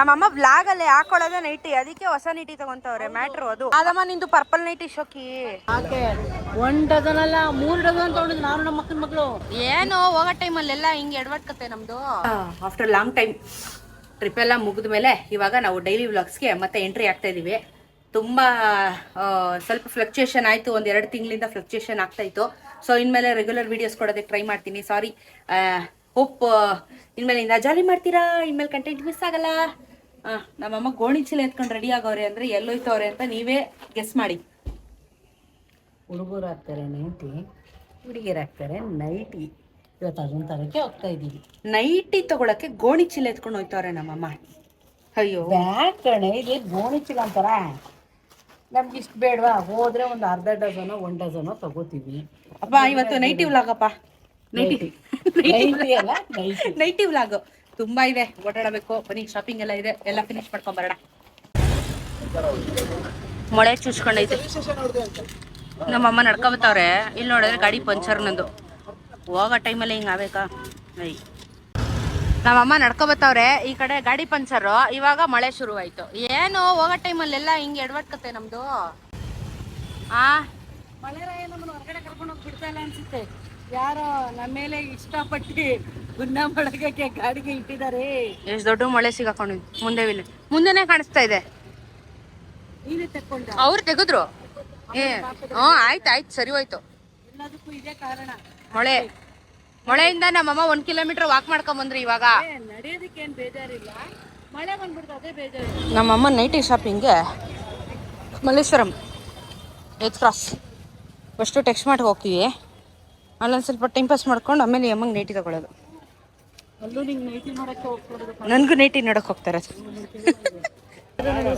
ನಮ್ಮಮ್ಮ ಬ್ಲಾಗ್ ಅಲ್ಲಿ ಹಾಕೊಳ್ಳೋದೇ ನೈಟಿ ಅದಕ್ಕೆ ಹೊಸ ನೈಟಿ ತಗೊಂತವ್ರೆ ಮ್ಯಾಟ್ರ್ ಅದು. ಅದಮ್ಮ ನಿಂದು ಪರ್ಪಲ್ ನೈಟಿ ಶೋಕಿ. ಒಂದ್ ಡಜನ್ ಅಲ್ಲ ಮೂರ್ ಡಜನ್ ತಗೊಂಡಿದ್ ನಾನು ನಮ್ಮ ಮಕ್ಕಳ ಮಕ್ಕಳು ಏನು ಹೋಗೋ ಟೈಮಲ್ಲೆಲ್ಲ ಹಿಂಗೆ ಎಡವಟ್ಕತ್ತೆ ನಮ್ದು. ಆಫ್ಟರ್ ಲಾಂಗ್ ಟೈಮ್ ಟ್ರಿಪ್ ಎಲ್ಲ ಮುಗಿದ ಮೇಲೆ ಇವಾಗ ನಾವು ಡೈಲಿ ವ್ಲಾಗ್ಸ್ಗೆ ಮತ್ತೆ ಎಂಟ್ರಿ ಆಗ್ತಾ ಇದೀವಿ. ತುಂಬಾ ಸ್ವಲ್ಪ ಫ್ಲಕ್ಚುಯೇಷನ್ ಆಯ್ತು ಒಂದ್ ಎರಡು ತಿಂಗಳಿಂದ ಫ್ಲಕ್ಚುಯೇಷನ್ ಆಗ್ತಾ ಇತ್ತು. ಸೊ ಇನ್ಮೇಲೆ ರೆಗ್ಯುಲರ್ ವಿಡಿಯೋಸ್ ಕೊಡೋದಕ್ಕೆ ಟ್ರೈ ಮಾಡ್ತೀನಿ. ಸಾರಿ ಹೋಪ್ ಇನ್ಮೇಲೆ ಇಂದ ಜಾಲಿ ಮಾಡ್ತೀರಾ? ಇನ್ಮೇಲೆ ಕಂಟೆಂಟ್ ಮಿಸ್ ಆಗಲ್ಲ? ಆ, ನಮ್ಮಮ್ಮ ಗೋಣಿ ಚೀಲ ಎತ್ಕೊಂಡು ರೆಡಿ ಆಗವ್ರೆ ಅಂದ್ರೆ ಎಲ್ಲೋಯ್ತವ್ರೆ ಅಂತ ನೀವೇ ಗೆಸ್ ಮಾಡಿ. ಹುಡುಗರು ಹಾಕ್ತಾರೆ ನೈಟಿ ಹುಡುಗಿಯರು ಹಾಕ್ತಾರೆ ನೈಟಿ. ಇವತ್ತು ಅದನ್ನ ತರಕ್ಕೆ ಹೋಗ್ತಾ ಇದ್ದೀವಿ. ನೈಟಿ ತಗೊಳಕ್ಕೆ ಗೋಣಿ ಚೀಲ ಎತ್ಕೊಂಡು ಹೋಯ್ತವ್ರೆ ನಮ್ಮಮ್ಮ. ಅಯ್ಯೋ. ಬ್ಯಾಗ್ ಕಣೆ ಇದೆ ಗೋಣಿ ಚೀಲ ಅಂತಾರ? ನಮ್ಗೆ ಇಷ್ಟು ಬೇಡವಾ? ಹೋದ್ರೆ ಒಂದು ಅರ್ಧ ಡಜನೋ ಒನ್ ಡಜನೋ ತಗೋತೀವಿ. ಅಪ್ಪ ಇವತ್ತು ನೈಟಿ ವ್ಲಾಗಪ್ಪ ನೈಟಿ. ನೈಟಿ. ಅಲ್ಲ ನೈಟಿ. ನೈಟಿ ವ್ಲಾಗ್ ತುಂಬಾ ಇದೆ. ಓಡಾಡಬೇಕು. ಬನ್ನಿ ಶಾಪಿಂಗ್ ಎಲ್ಲ ಇದೆ. ಎಲ್ಲ ಫಿನಿಶ್ ಮಾಡ್ಕೊಂಡ್ ಬರೋಣ ಮೊಳೆ ಚುಚ್ಕೊಂಡೈತೆ ನಮ್ಮಮ್ಮ ನಡ್ಕೊಬತ್ತವ್ರೆ. ಇಲ್ಲಿ ನೋಡಿದ್ರೆ ಗಾಡಿ ಪಂಚರ್ ನಂದು. ಹೋಗೋ ಟೈಮಲ್ಲಿ ಹಿಂಗೆ ಆಗ್ಬೇಕಾ? ಐ ನಮ್ಮಮ್ಮ ನಡ್ಕೊಬತ್ತವ್ರೆ. ಈ ಕಡೆ ಗಾಡಿ ಪಂಚರು. ಇವಾಗ ಮಳೆ ಶುರುವಾಯ್ತು. ಏನು? ಹೋಗೋ ಟೈಮಲ್ಲೆಲ್ಲ ಹಿಂಗೆ ಎಡವಟ್ಕತ್ತೆ ನಮ್ದು. ಆ? ಮಳೆ ಹೊರಗಡೆ ಕರ್ಕೊಂಡು ಹೋಗಿ ಬಿಡ್ತಾ ಇಲ್ಲ ಅನ್ಸುತ್ತೆ. ಯಾರೋ ನಮ್ಮ ಮೇಲೆ ಇಷ್ಟಪಟ್ಟು ಗುನ್ನ ಮಾಡಕ್ಕೆ ಗಾಡಿಗೆ ಇಟ್ಟಿದ್ದಾರೆ. ಎಷ್ಟು ದೊಡ್ಡ ಮಳೆ ಸಿಗಾಕೊಂಡಿದ್ವಿ ಮುಂದೆ ವಿಲ್ ಮುಂದೆನೆ ಕಾಣಿಸ್ತಾ ಇದೆ. ನೀನೇ ತಕ್ಕೊಂಡ ಅವ್ರು ತೆಗೆದ್ರು. ಏ ಹ್ಞೂ ಆಯ್ತು ಆಯ್ತು ಸರಿ ಹೋಯ್ತು. ಎಲ್ಲದಕ್ಕೂ ಇದೇ ಕಾರಣ. ಮಳೆ. ಮಳೆಯಿಂದ ನಮ್ಮಮ್ಮ ಒಂದ್ ಕಿಲೋಮೀಟರ್ ವಾಕ್ ಮಾಡ್ಕೊಂಡ್ ಬಂದ್ರಿ ಇವಾಗ. ಏ, ನಡೆಯೋದಕ್ಕೆ ಬೇಜಾರಿಲ್ಲ. ಮಳೆ ಬಂದ್ಬಿಡ್ತು ಅದೇ ಬೇಜಾರು. ನಮ್ಮಮ್ಮ ನೈಟಿ ಶಾಪಿಂಗ್ಗೆ ಮಲ್ಲೇಶ್ವರಂ ಎತ್ ಕ್ರಾಸ್ ಫಸ್ಟು ಟೆಕ್ಸ್ಟ್ ಮಾಡಿ ಹೋಗ್ತೀವಿ. ಅಲ್ಲೊಂದು ಸ್ವಲ್ಪ ಟೈಮ್ ಪಾಸ್ ಮಾಡ್ಕೊಂಡು ಆಮೇಲೆ ಅಮ್ಮಂಗೆ ನೈಟಿ ತಗೊಳ್ಳೋದು ನನಗೂ ನೈಟಿ ನೋಡಕ್ ಹೋಗ್ತಾರೆ.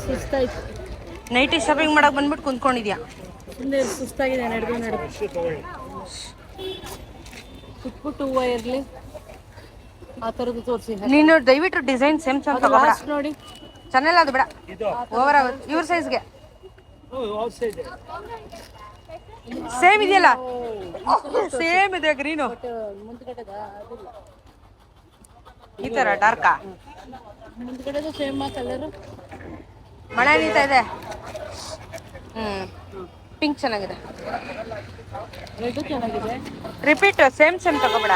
ಸುಸ್ತಾಯ್ತು ನೈಟಿ ಶಾಪಿಂಗ್ ಮಾಡಕ್ ಬಂದ್ಬಿಟ್ಟು ಕುಂತ್ಕೊಂಡಿದ್ಯಾ? ಸುಸ್ತಾಗಿದೆ ನಡೆದು ಹೂವು ಇರಲಿ. ಆ ಥರದ್ದು ತೋರಿಸಿ. ನೀನು ದಯವಿಟ್ಟು ಡಿಸೈನ್ ಸೇಮ್ ಸೇಮ್ ತಗೋಬೇಡ. ನೋಡಿ. ಚೆನ್ನಾಗಿಲ್ಲ ಅದು ಬೇಡ. ಓವರ್ ಇವ್ರ ಸೈಜ್ಗೆ ಸೇಮ್ ಇದೆಯಲ್ಲ? ಸೇಮ್ ಇದೆ ಗ್ರೀನು ಈ ತರ ಡಾರ್ಕಾ ಮಳೆ ನೀತಾ ಇದೆ? ಹ್ಮ್. ಪಿಂಕ್ ಚೆನ್ನಾಗಿದೆ. ರೆಡ್ ಚೆನ್ನಾಗಿದೆ ರಿಪೀಟ್ ಸೇಮ್ ಸೇಮ್ ತಗೋಬೇಡ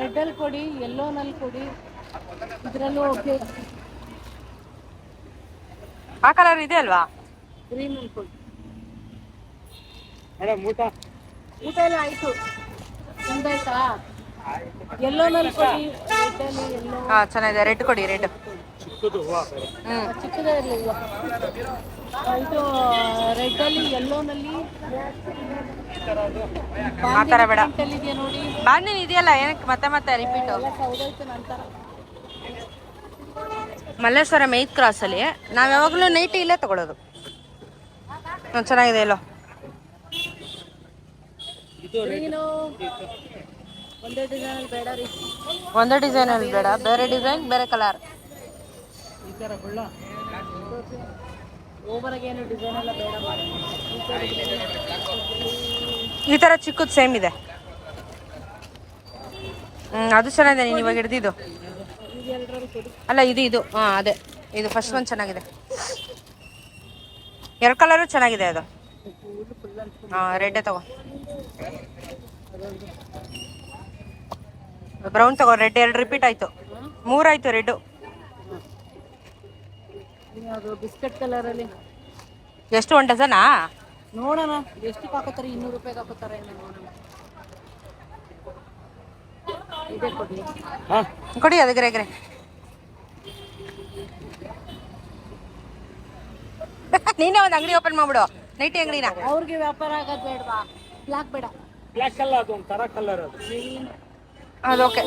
ರೆಡ್ಡಲ್ಲಿ ಕೊಡಿ ಯೆಲ್ಲೋನಲ್ಲಿ ಕೊಡಿ. ಇದರಲ್ಲೂ ಓಕೆ ಆ ಕಲರ್ ಇದೆ ಅಲ್ವಾ ಗ್ರೀನಲ್ಲಿ ಕೊಡಿ. ಊಟ? ಊಟ ಎಲ್ಲ ಆಯಿತು. ನಿಮ್ದಾಯ್ತಾ ಯೆಲ್ಲೋನಲ್ಲಿ ಕೊಡಿ ರೆಡ್ಡಲ್ಲಿ ಹಾ ಚೆನ್ನಾಗಿದೆ. ರೆಡ್ ಕೊಡಿ ರೆಡ್. ಹ್ಮ್. ಚಿಕ್ಕದೇ ಇರಲಿ ಇದು ರೆಡ್ಡಲ್ಲಿ ಎಲ್ಲೋನಲ್ಲಿ ಆ ಥರ ಬೇಡ. ಇದೆಯಾ ನೋಡಿ? ಬಾಂದಿನ ಇದೆಯಲ್ಲ ಏನಕ್ಕೆ ಮತ್ತೆ ಮತ್ತೆ ರಿಪೀಟು ಮಲ್ಲೇಶ್ವರ ನಂತರ ಮಲ್ಲೇಶ್ವರಂ ಏತ್ ಕ್ರಾಸಲ್ಲಿ ನಾವು ಯಾವಾಗಲೂ ನೈಟಿ ಇಲ್ಲೇ ತಗೊಳ್ಳೋದು ಚೆನ್ನಾಗಿದೆ ಎಲ್ಲೋ. ಗ್ರೀನು ಒಂದೇ ಡಿಸೈನಲ್ಲಿ ಬೇಡ ರೀ. ಒಂದೇ ಡಿಸೈನ್ ಅಲ್ಲಿ ಬೇಡ. ಬೇರೆ ಡಿಸೈನ್ ಬೇರೆ ಕಲರ್ ಈ ಥರ ಗುಳ್ಳ ಓವರಾಗಿ ಏನು ಡಿಸೈನ್ ಎಲ್ಲ ಬೇಡ ಮಾಡಿ ಈ ಥರ ತರ ಚಿಕ್ಕದು ಸೇಮ್ ಇದೆ. ಹ್ಮ್ ಅದು ಚೆನ್ನಾಗಿದೆ ನೀನು ಇವಾಗ ಹಿಡ್ದಿದ್ದು. ಅಲ್ಲ ಇದು ಇದು. ಹಾಂ ಅದೇ. ಇದು ಫಸ್ಟ್ ಒನ್ ಚೆನ್ನಾಗಿದೆ. ಎರಡು ಕಲರು ಚೆನ್ನಾಗಿದೆ ಅದು. ಹಾಂ ಹಾ ರೆಡ್ಡೇ ತಗೋ. ಬ್ರೌನ್ ತಗೋ ರೆಡ್ ಎರಡು ರಿಪೀಟ್ ಆಯ್ತು. ಮೂರಾಯ್ತು ರೆಡ್ಡು ಅದು ಬಿಸ್ಕೆಟ್ ಕಲರಲ್ಲಿ ಎಷ್ಟು ಒನ್ ಡಜನಾ ನೋಡೋಣ ಎಷ್ಟು ಹಾಕೋತಾರೆ ಇನ್ನೂರು ರೂಪಾಯಿಗೆ ಹಾಕೋತಾರೆ ಇದೇ ಕೊಡಿ. ಕೊಡಿ ಅದು ಗ್ರೆ ಗ್ರೆ ನೀನೇ ಒಂದು ಅಂಗಡಿ ಓಪನ್ ಮಾಡ್ಬಿಡು. ನೈಟಿ ಅಂಗಡಿನ. ಅವ್ರಿಗೆ ವ್ಯಾಪಾರ ಆಗೋದು ಬೇಡವಾ? ಬ್ಲಾಕ್ ಬೇಡ. ಬ್ಲ್ಯಾಕ್ ಅಲ್ಲ ಅದು ಒಂಥರ ಕಲರ್ ಅದು. ಅದು ಓಕೆ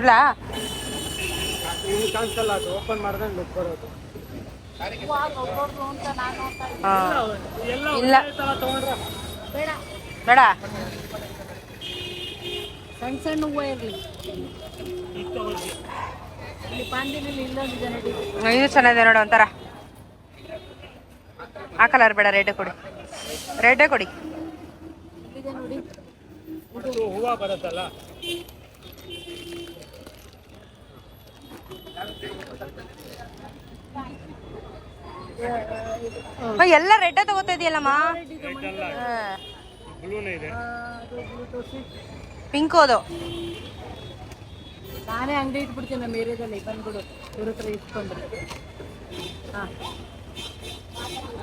ಇಲ್ಲ. ನಿಮ್ಗೆ ಕಾಣಿಸಲ್ಲ ಅದು ಓಪನ್ ಮಾಡಿದ್ರೆ ಲುಕ್ ಬರೋದು. ಇಲ್ಲ. ತರ ತಗೊಂಡ್ರೆ. ಬೇಡ ಬೇಡ. ಸಣ್ಣ ಸಣ್ಣ ಹೂವು ಇರಲಿ. ಇದು ಚೆನ್ನಾಗಿದೆ ನೋಡು ಒಂಥರ. ಆ ಕಲರ್ ಬೇಡ ರೆಡ್ ಕೊಡಿ. ರೆಡ್ ಕೊಡಿ. ಹೂವು ಬರುತ್ತಲ್ಲ ಎಲ್ಲ ರೆಡ್ ತಗೋತಾ ಇದೆಯಲ್ಲಮ್ಮ? ಪಿಂಕ್ ಅದು ನಾನೇ ಅಂಗಡಿ ಇಟ್ಬಿಡ್ತೀನಿ ನಮ್ಮ ಏರಿಯಾದಲ್ಲಿ ಬಂದ್ಬಿಡು ಇವ್ರ ಹತ್ರ ಇಟ್ಕೊಂಡ್ರೆ ಹಾ.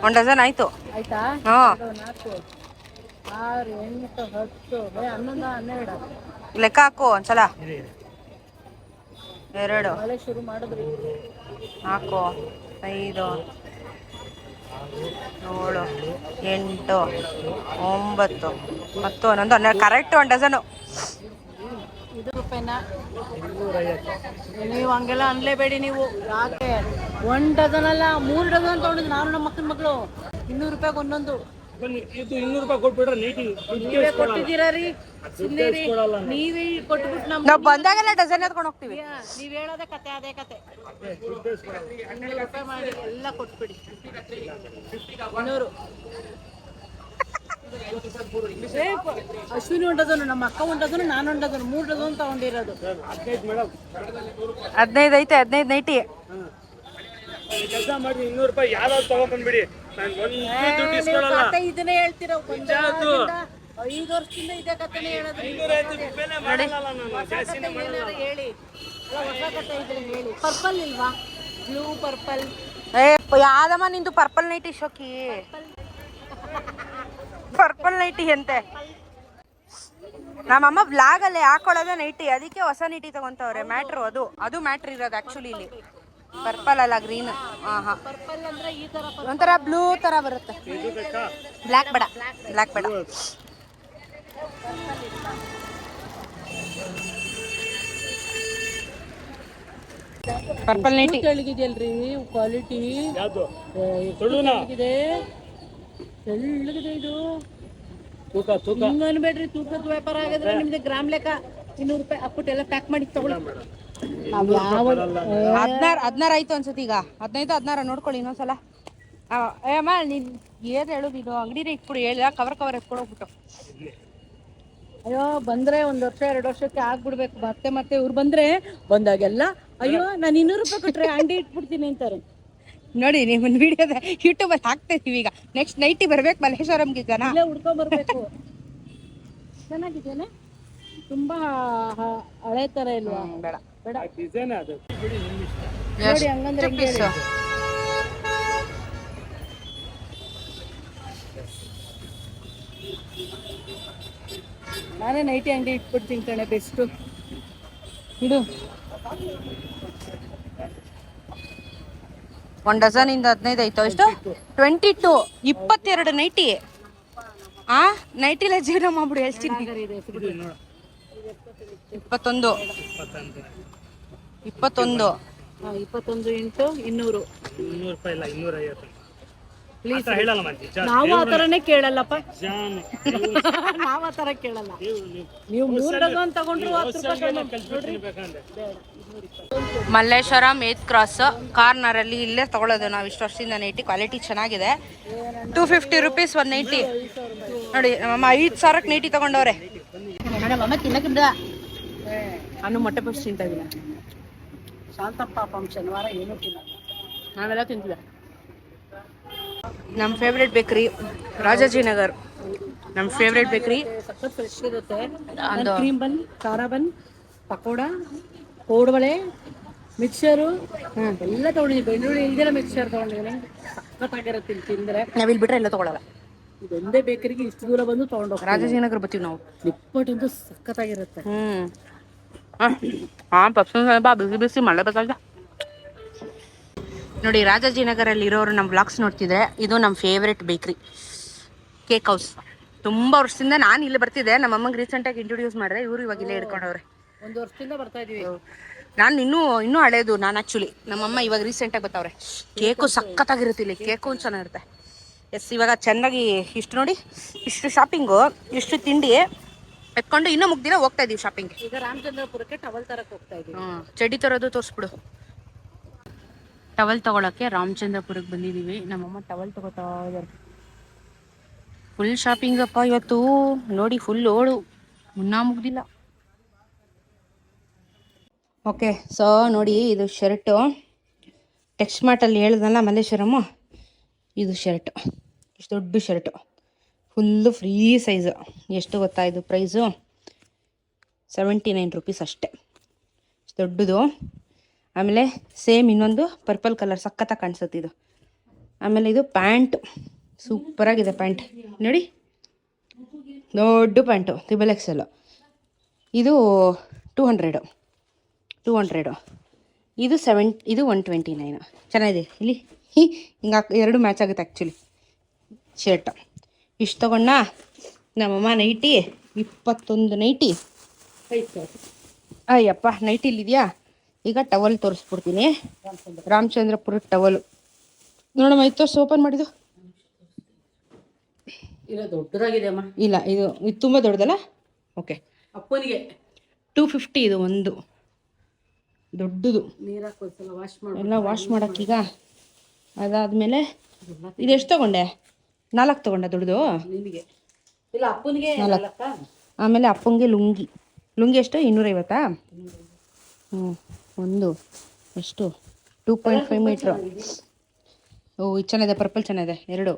ಒಂದು ಡಜನ್ ಆಯ್ತು. ಆಯ್ತಾ? ಹಾ. ನಾಲ್ಕು ಆರು ಎಂಟು ಹತ್ತು ಬರೀ ಹನ್ನೊಂದು ಹನ್ನೆರಡು. ಲೆಕ್ಕ ಹಾಕು ಒಂದ್ಸಲ. ಎರಡು. ಮಳೆ ಶುರು ಮಾಡಿದ್ರಿ ನಾಲ್ಕು ಐದು ಏಳು ಎಂಟು ಒಂಬತ್ತು ಹತ್ತು ಹನ್ನೊಂದು ಹನ್ನೆರಡು. ಕರೆಕ್ಟ್ ಒಂದು ಡಜನು. ಇದು ರೂಪಾಯಿನ? ನೀವು ಹಂಗೆಲ್ಲ ಅನ್ಲೇಬೇಡಿ ನೀವು. ಯಾಕೆ? ಒನ್ ಡಜನ್ ಅಲ್ಲ ಮೂರು ಡಜನ್ ತೊಗೊಂಡಿದ್ದು ನಾನು ನಮ್ಮ ಮಕ್ಕಳ ಮಕ್ಕಳು ಇನ್ನೂರು ರೂಪಾಯಿಗೆ ಒಂದೊಂದು. ಬನ್ನಿ ಇದು ಇನ್ನೂರು ರೂಪಾಯಿ ಕೊಟ್ಬಿಟ್ರೆ ನೀಟಿ ನೀವೇ ಕೊಟ್ಟಿದ್ದೀರಾ ರೀ? ಸುಮ್ಮನೆ ರೀ. ನೀವೇ ಕೊಟ್ಬಿಟ್ಟು ನಮ್ಮ ನಾವು ಬಂದಾಗೆಲ್ಲ ಡಜನ್ ಎತ್ಕೊಂಡು ಹೋಗ್ತೀವಿ. ನೀವು ಹೇಳೋದೇ ಕತೆ ಅದೇ ಕತೆ. ರೂಪಾಯಿ ಮಾಡಿ ಎಲ್ಲ ಕೊಟ್ಬಿಡಿ. ಇನ್ನೂರು. ಅಶ್ವಿನಿ ಹೊಂಟದನು ನಮ್ಮ ಅಕ್ಕ ಹೊಂಟದನು ನಾನು ಹೊಂಟದನು ಮೂರು ಡಜನ್ ತಗೊಂಡಿರೋದು. ಹದಿನೈದು ಐತೆ ಹದಿನೈದು ನೈಟಿ. ಕೆಲಸ ಮಾಡಿ ಇನ್ನೂರು ರೂಪಾಯಿ ಯಾರಾದ್ರು ಇದನ್ನೇ ಹೇಳ್ತೀರ ಐದು ವರ್ಷದಿಂದ ಇದೇ ಹೇಳೋದು ಮಾಡಲ್ಲ ಹೇಳಿ. ಹೊಸ ಇದ್ರೆ ಹೇಳಿ. ಪರ್ಪಲ್ ಇಲ್ವಾ? Blue purple. ಏ ಪ- ಯಾವ್ದಮ್ಮ ನಿಂದು ಪರ್ಪಲ್ ನೈಟಿ ಶೋಕಿ. ಪರ್ಪಲ್ ನೈಟಿ ಅಂತೆ. ನಮ್ಮಮ್ಮ ಬ್ಲಾಗ್ ಅಲ್ಲಿ ಹಾಕೊಳ್ಳೋದೇ ನೈಟಿ ಅದಕ್ಕೆ ಹೊಸ ನೈಟಿ ತಗೊಂತವ್ರೆ. ಮ್ಯಾಟ್ರ್ ಅದು. ಅದು ಮ್ಯಾಟ್ರ್ ಇರೋದು ಆಕ್ಚುಲಿ ಇಲ್ಲಿ. ಪರ್ಪಲ್ ಅಲ್ಲ ಗ್ರೀನ್ ಹಾ ಹಾ. ಒಂಥರ ಬ್ಲೂ ತರ ಬರುತ್ತೆ. ಬ್ಲ್ಯಾಕ್ ಬೇಡ. ಬ್ಲ್ಯಾಕ್ ಬೇಡ. ಪರ್ಪಲ್ ನೈಟಿ ಕೇಳಿದ್ಯಲ್ರಿ ಕ್ವಾಲಿಟಿ ತೆಳ್ಳಗಿದೆ ಇದು. ತೂಕ ತೂಕ. ಹಿಂಗ ಅನ್ಬೇಡ್ರಿ ತೂಕದ ವ್ಯಾಪಾರ ಆಗಿದ್ರೆ ನಿಮ್ದು ಗ್ರಾಮ್ ಲೆಕ್ಕ ಇನ್ನೂರು ರೂಪಾಯಿ ಹಾಕ್ಬಿಟ್ಟು ಎಲ್ಲ ಪ್ಯಾಕ್ ಮಾಡಿ ತಗೊಳ್ಳಿ ಹದಿನಾರು ಹದಿನಾರು ಆಯ್ತು ಅನ್ಸುತ್ತೆ ಈಗ. ಹದಿನೈದು ಹದಿನಾರು ನೋಡ್ಕೊಳ್ಳಿ ಇನ್ನೊಂದ್ಸಲ. ಆ, ಏ ಅಮ್ಮ ನೀನ್ ಏನ್ ಹೇಳುದು ಇದು ಅಂಗಡಿನೇ ಇಟ್ಬಿಡು ಹೇಳಿದ ಕವರ್ ಕವರ್ ಎತ್ಕೊಂಡು ಹೋಗ್ಬಿಟ್ಟು. ಅಯ್ಯೋ ಬಂದ್ರೆ ಒಂದ್ ವರ್ಷ ಎರಡು ವರ್ಷಕ್ಕೆ ಆಗ್ಬಿಡ್ಬೇಕು. ಮತ್ತೆ ಮತ್ತೆ ಇವ್ರು ಬಂದ್ರೆ ಬಂದಾಗೆಲ್ಲ ಅಯ್ಯೋ ನಾನು ಇನ್ನೂರು ರೂಪಾಯಿ ಕೊಟ್ರೆ ಅಂಗಡಿ ಇಟ್ಬಿಡ್ತೀನಿ ಅಂತಾರೆ. ನೋಡಿ ನೀವು ವಿಡಿಯೋದ ಯೂಟ್ಯೂಬಲ್ಲಿ ಹಾಕ್ತಾ ಇದೀವಿ ಈಗ. ನೆಕ್ಸ್ಟ್ ನೈಟಿ ಬರ್ಬೇಕು ಮಲ್ಲೇಶ್ವರಂಗೆ ಜನ ಇಲ್ಲೇ ಹುಡ್ಕೊಂಡ್ ಬರ್ಬೇಕು. ಚೆನ್ನಾಗಿದೆಯಲ್ಲ ತುಂಬಾ ಹ- ಹಳೆ ತರ ಇಲ್ವಾ? ಬೇಡ. ಬೇಡ. ಡಿಸೈನ್ ಅದು. ಬಿಡಿ ನಿಮ್ಮ ಇಷ್ಟ. ನೋಡಿ ಹಂಗಂದ್ರೆ ಹೆಂಗೆ ಹೇಳಿ? ನಾನೇ ನೈಟಿ ಅಂಗಡಿ ಇಟ್ಬಿಡ್ತೀನಿ ಕಣೆ ಬೆಸ್ಟು ಇಡು. ಒಂದ್ ಡಜನ್ ಇಂದ ಹದಿನೈದು ಆಯ್ತು ಎಷ್ಟು ಟ್ವೆಂಟಿ ಟು ಇಪ್ಪತ್ತೆರಡು ನೈಟಿ ಆ? ನೈಟಿಲೆ ಜೀವನ ಮಾಡ್ಬಿಡು ಹೇಳ್ತೀನಿ ಇದೆ ಇದು ನೋಡು ಇಪ್ಪತ್ತೊಂದು. ಇಪ್ಪತ್ತೊಂದು ಇಪ್ಪತ್ತೊಂದು ಇಂಟು ಇನ್ನೂರು. ನಾವು ಆ ಕೇಳಲ್ಲಪ್ಪ. ಜಾನ್ ನಾವು ಆತರ ಕೇಳಲ್ಲ. ನೀವು ಮೂರು ಡಜನ್ ತಗೊಂಡ್ರು ಹತ್ತು ರೂಪಾಯಿ ಕಡಿಮೆ. ಮೇತ್ ಮಲ್ಲೇಶ್ವರಂ ಏತ್ ಕ್ರಾಸ್ ಕಾರ್ನರಲ್ಲಿ ಇಲ್ಲೇ ತಗೊಳ್ಳೋದು. ನಾವು ಇಷ್ಟು ವರ್ಷದಿಂದ ನೈಟಿ ಕ್ವಾಲಿಟಿ ಚೆನ್ನಾಗಿದೆ. Two fifty rupees one nighty ನೋಡಿ ನಮ್ಮಮ್ಮ ಐದು ಸಾವಿರಕ್ಕೆ ನೈಟಿ ತಗೊಂಡವ್ರೆ. ನಾನು ಮೊಟ್ಟೆ ಪಸ್ಟ್ ತಿಂತಾಯಿಲ್ಲ ಶಾಂತಪ್ಪ ಶನಿವಾರ ಏನೂ ತಿನ್ನ ನಾವೆಲ್ಲ ತಿಂತೀವಿ. ನಮ್ಮ ಫೇವ್ರೆಟ್ ಬೇಕ್ರಿ ರಾಜಾಜಿನಗರ್ ನಮ್ಮ ಫೇವ್ರೇಟ್ ಬೇಕ್ರಿ ಸಖತ್ ಫ್ರೆಶ್ ಇರುತ್ತೆ. ಒಂದು- ಕ್ರೀಮ್ ಬನ್ ಖಾರ ಬನ್ ಪಕೋಡ. ಕೋಡ್ಬಳೆ ಮಿಕ್ಸರು ಎಲ್ಲ ತಗೊಂಡಿದ್ದೀನಿ. ಬೆಳ್ಳುಳ್ಳಿ ಇಲ್ದಿರ ಮಿಕ್ಸರ್ ತಗೊಂಡಿದ್ದೀನಿ. ಸಖತ್ತಾಗಿರುತ್ತೆ ಇಲ್ಲಿ ತಿಂದರೆ. ನಾವಿಲ್ಲಿ ಬಿಟ್ರೆ ಎಲ್ಲ ತಗೊಳಲ್ಲ. ಇದೊಂದೇ ಬೇಕರಿಗೆ ಇಷ್ಟು ದೂರ ಬಂದು ತಗೊಂಡು ರಾಜಾಜಿ ರಾಜಾಜಿನಗರ್ ಬರ್ತೀವಿ ನಾವು. ನಿಪ್ಪಟ್ಟಂತೂ ಸಖತ್ತಾಗಿರುತ್ತೆ. ಹ್ಮ್. ಹಾಂ ಪಪ್ಸ್ ಬಾ ಬಿಸಿ ಬಿಸಿ ಮಳೆ ನೋಡಿ ರಾಜಾಜಿನಗರಲ್ಲಿ ಇರೋರು ನಮ್ಮ ಬ್ಲಾಗ್ಸ್ ನೋಡ್ತಿದ್ರೆ ಇದು ನಮ್ಮ ಫೇವ್ರೆಟ್ ಬೇಕ್ರಿ ಕೇಕ್ ಹೌಸ್ ತುಂಬ ವರ್ಷದಿಂದ ನಾನು ಇಲ್ಲಿ ಬರ್ತಿದ್ದೆ. ನಮ್ಮ ಅಮ್ಮಂಗೆ ರೀಸೆಂಟಾಗಿ ಇಂಟ್ರೊಡ್ಯೂಸ್ ಮಾಡಿದೆ. ಇವರು ಇವಾಗ ಇಲ್ಲೇ ಹಿಡ್ಕೊಂಡವ್ರೆ ಒಂದು ವರ್ಷದಿಂದ ಬರ್ತಾ ಇದೀವಿ. ನಾನು ಇನ್ನೂ ಇನ್ನೂ ಹಳೇದು ನಾನು ಆ್ಯಕ್ಚುಲಿ ನಮ್ಮಮ್ಮ ಇವಾಗ ರೀಸೆಂಟಾಗಿ ಬರ್ತಾವ್ರೆ ಕೇಕು ಸಖತ್ತಾಗಿರುತ್ತೆ ಇಲ್ಲಿ ಕೇಕು ಚೆನ್ನಾಗಿರುತ್ತೆ. ಎಸ್ ಇವಾಗ ಚೆನ್ನಾಗಿ ಇಷ್ಟು ನೋಡಿ ಇಷ್ಟು ಶಾಪಿಂಗು ಇಷ್ಟು ತಿಂಡಿ ಎತ್ಕೊಂಡು ಇನ್ನೂ ಮುಗ್ದಿನ ಹೋಗ್ತಾ ಇದೀವಿ ಶಾಪಿಂಗ್ ಈಗ ರಾಮಚಂದ್ರಪುರಕ್ಕೆ ಟವಲ್ ತರಕ್ ಹೋಗ್ತಾ ಇದೀವಿ. ಚಡಿ ಚಡ್ಡಿ ತರೋದು ತೋರಿಸ್ಬಿಡು. ಟವಲ್ ತಗೊಳಕ್ಕೆ ರಾಮಚಂದ್ರಪುರಕ್ಕೆ ಬಂದಿದ್ದೀವಿ ನಮ್ಮಮ್ಮ ಟವಲ್ ತಗೋತಾ ಇದ್ದಾರೆ ಫುಲ್ ಶಾಪಿಂಗ್ ಅಪ್ಪ ಇವತ್ತು. ನೋಡಿ ಫುಲ್ ಓಳು. ಮುನ್ನ ಮುಗ್ದಿಲ್ಲ. ಓಕೆ ಸೊ ನೋಡಿ, ಇದು ಶರ್ಟು ಟೆಕ್ಸ್ಟ್ ಮಾರ್ಟಲ್ಲಿ ಹೇಳ್ದಲ್ಲ ಮಲ್ಲೇಶ್ವರಮ್ಮು, ಇದು ಶರ್ಟ್ ಇಷ್ಟು ದೊಡ್ಡ ಶರ್ಟು ಫುಲ್ಲು ಫ್ರೀ ಸೈಜು ಎಷ್ಟು ಗೊತ್ತಾ ಇದು ಪ್ರೈಸು ಸೆವೆಂಟಿ ನೈನ್ ರುಪೀಸ್ ಅಷ್ಟೇ ದೊಡ್ಡದು. ಆಮೇಲೆ ಸೇಮ್ ಇನ್ನೊಂದು ಪರ್ಪಲ್ ಕಲರ್ ಸಖತ್ತಾಗಿ ಕಾಣಿಸುತ್ತೆ ಇದು. ಆಮೇಲೆ ಇದು ಪ್ಯಾಂಟ್. ಸೂಪರಾಗಿದೆ ಪ್ಯಾಂಟ್. ನೋಡಿ. ದೊಡ್ಡ ಪ್ಯಾಂಟು ತ್ರಿಬಲ್ ಎಕ್ಸೆಲ್ಲು ಇದು ಟೂ ಹಂಡ್ರೆಡು ಟೂ ಹಂಡ್ರೆಡು ಇದು ಸೆವೆನ್ ಇದು ಒನ್ ಟ್ವೆಂಟಿ ನೈನು ಚೆನ್ನಾಗಿದೆ. ಇಲ್ಲಿ ಹೀ ಹಿಂಗೆ ಹಾಕ್- ಎರಡು ಮ್ಯಾಚ್ ಆಗುತ್ತೆ ಆ್ಯಕ್ಚುಲಿ ಶರ್ಟ್ ಇಷ್ಟು ತೊಗೊಂಡ ನಮ್ಮಮ್ಮ ನೈಟಿ ಇಪ್ಪತ್ತೊಂದು ನೈಟಿ ಅಯ್ಯಪ್ಪ ನೈಟಿ ಇಲ್ಲಿದೆಯಾ ಈಗ ಟವಲ್ ತೋರಿಸ್ಬಿಡ್ತೀನಿ. ರಾಮಚಂದ್ರಪುರ ಟವಲ್ ನೋಡಮ್ಮ ಇದು ತೋರಿಸಿ ಓಪನ್ ಮಾಡಿದ್ದು. ಇಲ್ಲ ದೊಡ್ಡದಾಗಿದೆ ಅಮ್ಮ. ಇಲ್ಲ ಇದು ಇದು ತುಂಬ ದೊಡ್ಡದಲ್ಲ? ಓಕೆ ಅಪ್ಪನಿಗೆ. ಟೂ ಫಿಫ್ಟಿ ಇದು ಒಂದು. ದೊಡ್ಡದು. ಎಲ್ಲ ವಾಶ್ ಮಾಡಿ ಎಲ್ಲ ವಾಶ್ ಮಾಡೋಕ್ಕೀಗ ಅದಾದಮೇಲೆ ಇದು ಎಷ್ಟು ತಗೊಂಡೆ? ನಾಲ್ಕು ತಗೊಂಡೆ ದೊಡ್ಡದು. ನಾಲ್ಕ. ಆಮೇಲೆ ಅಪ್ಪಂಗೆ ಲುಂಗಿ. ಲುಂಗಿ ಎಷ್ಟು? ಇನ್ನೂರೈವತ್ತಾ? ಹ್ಞೂ ಒಂದು. ಎಷ್ಟು ಟೂ ಪಾಯಿಂಟ್ ಫೈವ್ ಮೀಟ್ರು. ಓ ಇದು ಚೆನ್ನಾಗಿದೆ ಪರ್ಪಲ್ ಚೆನ್ನಾಗಿದೆ. ಎರಡು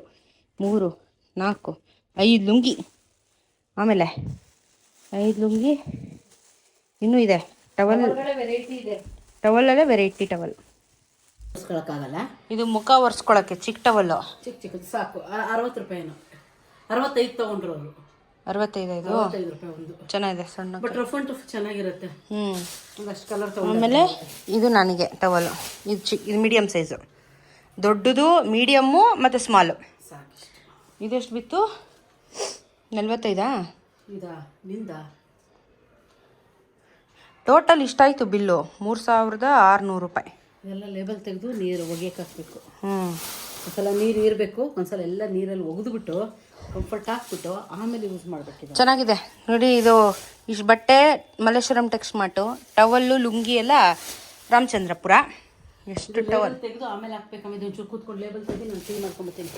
ಮೂರು ನಾಲ್ಕು ಐದು ಲುಂಗಿ. ಆಮೇಲೆ ಐದು ಲುಂಗಿ. ಇನ್ನೂ ಇದೆ. ಟವಲ್ ವೆರೈಟಿ ಇದೆ. ಟವಲಲ್ಲೇ ವೆರೈಟಿ ಟವಲ್. ತೋರಿಸ್ಕೊಳಕ್ಕಾಗಲ್ಲ ಇದು ಮುಖ ಒರೆಸ್ಕೊಳಕ್ಕೆ ಚಿಕ್ಕ ಟವಲ್ಲು ಚಿಕ್ಕ ಚಿಕ್ಕದು ಸಾಕು. ಅರವತ್ತು ರೂಪಾಯಿನು ಅರವತ್ತೈದು ತಗೊಂಡ್ರು ಅವರು. ಅರವತ್ತೈದು ಇದು ಅರವತ್ತೈದು ರೂಪಾಯಿ ಒಂದು. ಚೆನ್ನಾಗಿದೆ ಸಣ್ಣ ಬಟ್ ರಫ್ ಅಂಡ್ ಟಫ್ ಚೆನ್ನಾಗಿರುತ್ತೆ. ಹ್ಞೂ ಒಂದಷ್ಟು ಕಲರ್ ತಗೊಂಡು ಆಮೇಲೆ ಇದು ನನಗೆ ಟವಲ್. ಇದು ಚಿಕ್ ಇದು ಮೀಡಿಯಮ್ ಸೈಜು ದೊಡ್ಡದು ಮೀಡಿಯಮ್ಮು ಮತ್ತು ಸ್ಮಾಲು ಸಾಕು. ಇದೆಷ್ಟು ಬಿತ್ತು? ನಲ್ವತ್ತೈದಾ? ಇದಾ? ನಿಂದ? ಟೋಟಲ್ ಇಷ್ಟಾಯಿತು ಬಿಲ್ಲು. ಮೂರು ಸಾವಿರದ ಆರುನೂರು ರೂಪಾಯಿ. ಎಲ್ಲ ಲೇಬಲ್ ತೆಗೆದು ನೀರು ಒಗೆಯಕ್ಕೆ ಹಾಕ್ಬೇಕು. ಹ್ಞೂ ಒಂದ್ಸಲ ನೀರು ಇರಬೇಕು ಒಂದ್ಸಲ ಎಲ್ಲ ನೀರಲ್ಲಿ ಒಗೆದ್ಬಿಟ್ಟು ಕಂಫರ್ಟ್ ಹಾಕ್ಬಿಟ್ಟು ಆಮೇಲೆ ಯೂಸ್ ಮಾಡಬೇಕು ಚೆನ್ನಾಗಿದೆ. ನೋಡಿ ಇದು ಇಷ್ಟು ಬಟ್ಟೆ ಮಲ್ಲೇಶ್ವರಂ ಟೆಕ್ಸ್ ಮಾಟು ಟವಲ್ಲು ಲುಂಗಿ ಎಲ್ಲ ರಾಮಚಂದ್ರಪುರ. ಎಷ್ಟು ಟವಲ್ ತೆಗೆದು ಆಮೇಲೆ ಹಾಕ್ಬೇಕು. ಇದು ಒಂಚೂರು ಕೂತ್ಕೊಂಡು ಲೇಬಲ್ ತೆಗೆದು ನಾನು ಕ್ಲೀನ್ ಮಾಡ್ಕೊಂಬತ್ತೀನಿ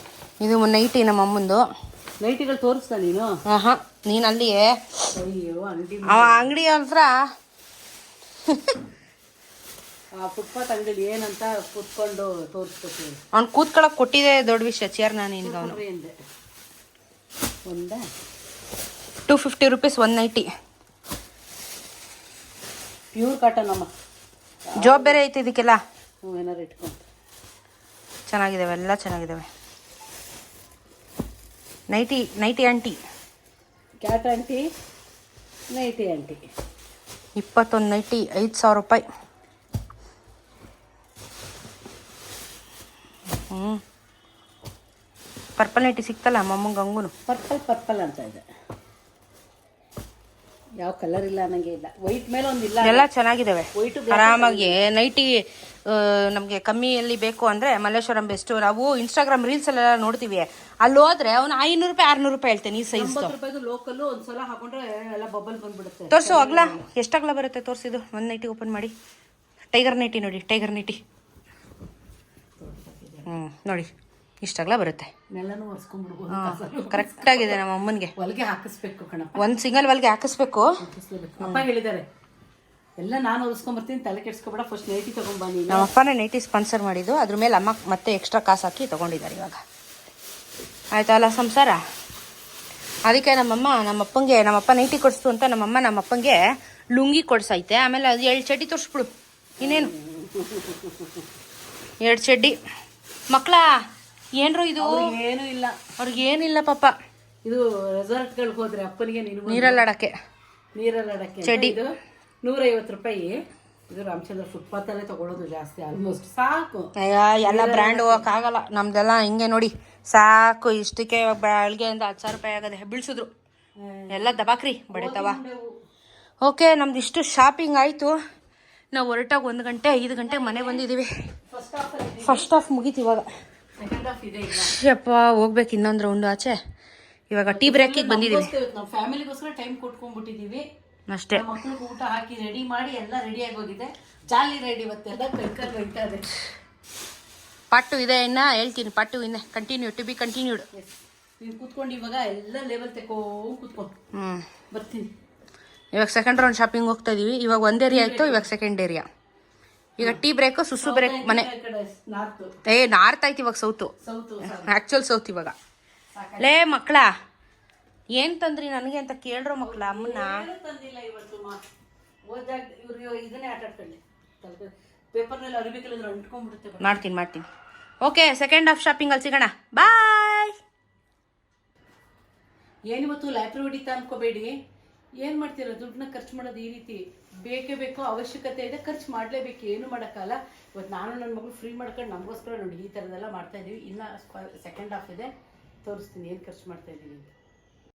ಇದು ನೈಟಿ ನಮ್ಮ ಅಮ್ಮಂದು. ನೈಟಿಗಳು ತೋರಿಸ್ತಾ ನೀನು? ಹಾಂ ನೀನು ಅಲ್ಲಿಯೇ ಅಯ್ಯೋ ಅಂಗಡಿ ಅವ ಅಂಗಡಿ ಹತ್ರ ಆ ಫುಟ್ಪಾತ್ ಅಂಗಡಿ ಏನಂತ ಕೂತ್ಕೊಂಡು ತೋರಿಸ್ಕೊತೀನಿ ಅವ್ನು ಕೂತ್ಕೊಳಕ್ ಕೊಟ್ಟಿದೆ ದೊಡ್ಡ ವಿಷಯ ಚೇರ್ ನಾನು ನಿನ್ಗೆ ಅವನು. ಒಂದೇ ಒಂದ? Two fifty rupees one nighty pure cotton ಅಮ್ಮ ಜಾಬ್ ಬೇರೆ ಐತೆ ಇದಕ್ಕೆಲ್ಲ? ಹ್ಞೂ ಏನಾರು ಇಟ್ಕೊಂಡು ಚೆನ್ನಾಗಿದ್ದಾವೆ ಎಲ್ಲ ಚೆನ್ನಾಗಿದ್ದಾವೆ nighty nighty aunty cat aunty nighty aunty ಇಪ್ಪತ್ತೊಂದು ನೈಟಿ ಐದು ಸಾವಿರ ರೂಪಾಯಿ. ಹ್ಞೂ ಪರ್ಪಲ್ ನೈಟಿ ಸಿಕ್ತಲ್ಲ ಮಮ್ಮಂಗೆ ಹಂಗೂ ಪರ್ಪಲ್ ಪರ್ಪಲ್ ಅಂತ ಇದೆ. ಯಾವ ಕಲರ್ ಇಲ್ಲ ನನಗೆ ಇಲ್ಲ. ವೈಟ್ ಮೇಲೆ ಒಂದು ಇಲ್ಲ. ಎಲ್ಲ ಚೆನ್ನಾಗಿದ್ದಾವೆ ವೈಟು ಆರಾಮಾಗಿ ನೈಟಿ ನಮಗೆ ಕಮ್ಮಿಯಲ್ಲಿ ಬೇಕು ಅಂದರೆ ಮಲ್ಲೇಶ್ವರಂ ಬೆಸ್ಟು ನಾವು ಇನ್ಸ್ಟಾಗ್ರಾಮ್ ರೀಲ್ಸಲ್ಲೆಲ್ಲ ನೋಡ್ತೀವಿ. ಅಲ್ಲಿ ಹೋದ್ರೆ ಅವ್ನು ಐನೂರು ರೂಪಾಯಿ ಆರ್ನೂರು ರೂಪಾಯಿ ಹೇಳ್ತೇನೆ ಈ ಸೈಜ್ ಲೋಕಲ್ ಒಂದ್ಸಲ ಹಾಕೊಂಡ್ರೆ ಎಲ್ಲ ಬಬಲ್ ಬಂದ್ಬಿಡುತ್ತೆ. ತೋರಿಸು ಅಗ್ಲ ಎಷ್ಟಾಗ್ಲ ಬರುತ್ತೆ ತೋರಿಸಿದು ಒಂದು ನೈಟಿ ಓಪನ್ ಮಾಡಿ. ಟೈಗರ್ ನೈಟಿ ನೋಡಿ ಟೈಗರ್ ನೈಟಿ ಹ್ಞೂ ನೋಡಿ ಇಷ್ಟಾಗ್ಲ ಬರುತ್ತೆ. ಕರೆಕ್ಟ್ ಆಗಿದೆ ನಮ್ಮ ಅಮ್ಮನಿಗೆ. ಹೊಲಿಗೆ ಹಾಕಿಸ್ಬೇಕು ಕಣಪ್ಪ. ಒಂದು ಸಿಂಗಲ್ ಹೊಲಿಗೆ ಹಾಕಿಸ್ಬೇಕು. ಅಪ್ಪ ಹೇಳಿದ್ದಾರೆ ಎಲ್ಲ ನಾನು ಒರೆಸ್ಕೊಂಬರ್ತೀನಿ ತಲೆ ಕೆಡ್ಸ್ಕೊಬೇಡ ಫಸ್ಟ್ ನೈಟಿ ತಗೊಂಬ ನೀನು. ನಮ್ಮ ಅಪ್ಪನೇ ನೈಟಿ ಸ್ಪಾನ್ಸರ್ ಮಾಡಿದ್ದು. ಅದ್ರ ಮೇಲೆ ಅಮ್ಮ ಮತ್ತೆ ಎಕ್ಸ್ಟ್ರಾ ಕಾಸು ಹಾಕಿ ತಗೊಂಡಿದ್ದಾರೆ ಇವಾಗ. ಆಯ್ತಲ್ಲ ಸಂಸಾರ? ಅದಕ್ಕೆ ನಮ್ಮಮ್ಮ ನಮ್ಮಪ್ಪಂಗೆ ನಮ್ಮಪ್ಪ ನೈಟಿ ಕೊಡಿಸ್ತು ಅಂತ ನಮ್ಮಮ್ಮ ನಮ್ಮಪ್ಪಂಗೆ ಲುಂಗಿ ಕೊಡ್ಸೈತೆ. ಆಮೇಲೆ ಅದು ಎರಡು ಚಡ್ಡಿ ತೋರಿಸ್ಬಿಡು. ಇನ್ನೇನು? ಎರಡು ಚಡ್ಡಿ. ಮಕ್ಕಳ ಏನ್ರು ಇದು? ಏನು ಇಲ್ಲ. ಅವ್ರಿಗೆ ಏನಿಲ್ಲ ಪಾಪ. ಇದು ರೆಸಾರ್ಟ್ಗಳಿಗೆ ಹೋದ್ರೆ ಅಪ್ಪನಿಗೆ ನೀರಲ್ಲಾಡಕ್ಕೆ. ನೀರಲ್ಲಿ ಆಡಕ್ಕೆ ನೀರಲ್ಲಿ ಆಡಕ್ಕೆ ಚಡ್ಡಿ. ನೂರೈವತ್ತು ರೂಪಾಯಿ. ಇದು ರಾಮಚಂದ್ರ ಫುಟ್ಪಾತ್ ಅಲ್ಲೇ ತಗೊಳ್ಳೋದು ಜಾಸ್ತಿ ಆಲ್ಮೋಸ್ಟ್ ಸಾಕು. ಅಯ್ಯ ಎಲ್ಲ ಬ್ರ್ಯಾಂಡ್ ಹೋಗೋಕ್ಕಾಗಲ್ಲ. ನಮ್ದೆಲ್ಲ ಹಿಂಗೆ ನೋಡಿ ಸಾಕು ಇಷ್ಟಕ್ಕೆ ಬೆಳಗ್ಗೆಯಿಂದ ಹತ್ತು ಸಾವಿರ ರೂಪಾಯಿ ಆಗದೆ ಬಿಳ್ಸಿದ್ರು. ಎಲ್ಲ ದಬಾಕ್ರಿ ಬಡಿತವ. ಓಕೆ ನಮ್ದು ಇಷ್ಟು ಶಾಪಿಂಗ್ ಆಯಿತು. ನಾವು ಹೊರಟಾಗ ಒಂದು ಗಂಟೆ ಐದು ಗಂಟೆ ಮನೆ ಬಂದಿದ್ದೀವಿ. ಫಸ್ಟ್ ಆಫ್ ಹಾಫ್ ಮುಗೀತು ಇವಾಗ. ಯಪ್ಪ ಹೋಗ್ಬೇಕು ಇನ್ನೊಂದು ರೌಂಡ್ ಆಚೆ. ಇವಾಗ ಟೀ ಬ್ರೇಕಿಗೆ ಬಂದಿದ್ದೀವಿ. ಫ್ಯಾಮಿಲಿಗೋಸ್ಕರ ಟೈಮ್ ಕೊಟ್ಕೊಂಡ್ಬಿಟ್ಟಿದೀವಿ ಅಷ್ಟೇ. ಮಕ್ಕಳಿಗೆ ಊಟ ಹಾಕಿ ರೆಡಿ ಮಾಡಿ ಎಲ್ಲ ರೆಡಿ ಆಗಿ ಹೋಗಿದೆ. ಜಾಲಿ ರೆಡಿ ಇವತ್ತೆಲ್ಲ ಕೈಕಲ್ ಬೈತಾರೆ ಇದೆ. ಪಟ್ಟು ಇದೆ ಇನ್ನ ಹೇಳ್ತೀನಿ ಪಟ್ಟು ಇನ್ನ. ಕಂಟಿನ್ಯೂ ಟು ಬಿ ಕಂಟಿನ್ಯೂಡ್ ನೀನು ಕೂತ್ಕೊಂಡು ಇವಾಗ ಎಲ್ಲ ಲೆವೆಲ್ ತೆಕೋ ಕೂತ್ಕೊಂಡು. ಹ್ಞೂ ಬರ್ತೀನಿ. ಇವಾಗ ಸೆಕೆಂಡ್ ರೌಂಡ್ ಶಾಪಿಂಗ್ ಹೋಗ್ತಾ ಇದೀವಿ. ಇವಾಗ ಒಂದ್ ಏರಿಯಾ ಆಯ್ತು ಇವಾಗ ಸೆಕೆಂಡ್ ಏರಿಯಾ ಈಗ ಟೀ ಬ್ರೇಕು ಸುಸು ಬ್ರೇಕ್ ಮನೆ. ಏ ನಾರ್ತ್ ಆಯ್ತು ಇವಾಗ ಸೌತು ಸೌತು ಆಕ್ಚುಲ್ ಸೌತ್ ಇವಾಗ. ಲೇ ಮಕ್ಕಳ ಏನ್ ತಂದ್ರಿ ನನಗೆ ಅಂತ ಕೇಳ್ರೋ ಮಕ್ಳ ಅಮ್ಮನ ತಂದಿಲ್ಲ ಇವತ್ತು ಓದಾಗ ಇವ್ರಿಗೆ ಇದನ್ನೇ ಆಟ ಆಡ್ಕೊಳ್ಳಿ ಪೇಪರ್ನಲ್ಲಿ ಅರಿಬೇಕಲ್ಲ ಅಂದ್ರೆ ಅಂಟ್ಕೊಂಡ್ಬಿಡುತ್ತೆ ಮಾಡ್ತೀನಿ ಮಾಡ್ತೀನಿ. ಓಕೆ ಸೆಕೆಂಡ್ ಹಾಫ್ ಶಾಪಿಂಗ್ ಅಲ್ಲಿ ಸಿಗೋಣ. ಬಾಯ್ ಏನಿವತ್ತು ಲೈಬ್ರರಿ ಹೊಡಿತಾ ಅನ್ಕೋಬೇಡಿ. ಏನ್ ಮಾಡ್ತೀರಾ? ದುಡ್ಡನ್ನ ಖರ್ಚು ಮಾಡೋದು ಈ ರೀತಿ. ಬೇಕೇ ಬೇಕು ಅವಶ್ಯಕತೆ ಇದೆ ಖರ್ಚು ಮಾಡಲೇಬೇಕು. ಏನು ಮಾಡೋಕ್ಕಲ್ಲ ಇವತ್ತು ನಾನು ನನ್ನ ಮಗಳು ಫ್ರೀ ಮಾಡ್ಕೊಂಡು ನಮಗೋಸ್ಕರ ನೋಡಿ ಈ ಥರದೆಲ್ಲ ಮಾಡ್ತಾ ಇದೀವಿ. ಇನ್ನು ಸೆಕೆಂಡ್ ಹಾಫ್ ಇದೆ. ತೋರಿಸ್ತೀನಿ ಏನು ಖರ್ಚು ಮಾಡ್ತಾ ಇದ್ದೀವಿ ಅಂತ.